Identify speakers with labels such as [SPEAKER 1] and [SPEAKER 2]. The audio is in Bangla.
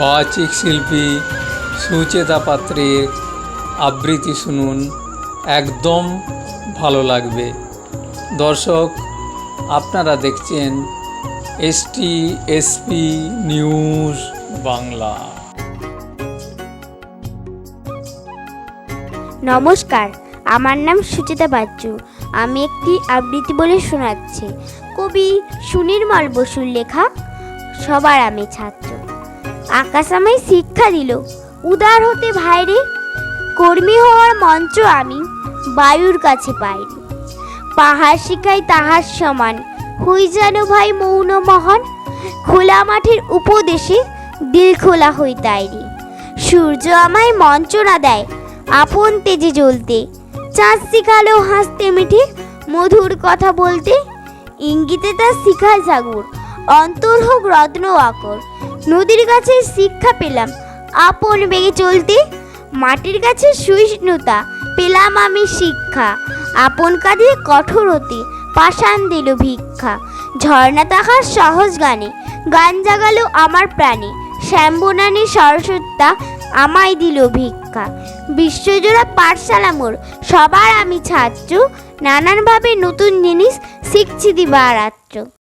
[SPEAKER 1] বাচিক শিল্পী সুচেতা পাত্রের আবৃত্তি শুনুন, একদম ভালো লাগবে। দর্শক, আপনারা দেখছেন এসটি এসপি নিউজ বাংলা।
[SPEAKER 2] নমস্কার, আমার নাম সুচিতা বাচ্চু। আমি একটি আবৃত্তি বলে শোনাচ্ছি। কবি সুনির্মল বসুর লেখা, সবার আমি ছাত্র। আকাশ আমায় শিক্ষা দিল, উদার হতে ভাইরে, কর্মী হওয়ার মঞ্চ আমি বায়ুর কাছে পাইনি। পাহাড় শিখাই তাহার সমান, হই যেন ভাই মৌন মহান, খোলা মাঠের উপদেশে দিল খোলা হই তাইরি। সূর্য আমায় মন্ত্রণা দেয়, আপন তেজে জ্বলতে, চাঁদ শিখালো হাসতে মিঠে, মধুর কথা বলতে, ইঙ্গিতে তার শিখায় সাগর অন্তর হোক রত্ন আকর। নদীর কাছে শিক্ষা পেলাম। আপন বেগে চলতে, মাটির কাছে সহিষ্ণুতা, পেলাম আমি শিক্ষা। আপন কাঁধে কঠোর হতে, পাষাণ দিল ভিক্ষা। ঝর্ণা তাহার সহজ গানে, গান জাগালো আমার প্রাণে। শ্যাম্বনানী সরস্বত্যা আমায় দিল ভিক্ষা। বিশ্বজোড়া পাঠশালা মোর, সবার আমি ছাত্র। নানানভাবে নতুন জিনিস শিখছি দিবারাত্র।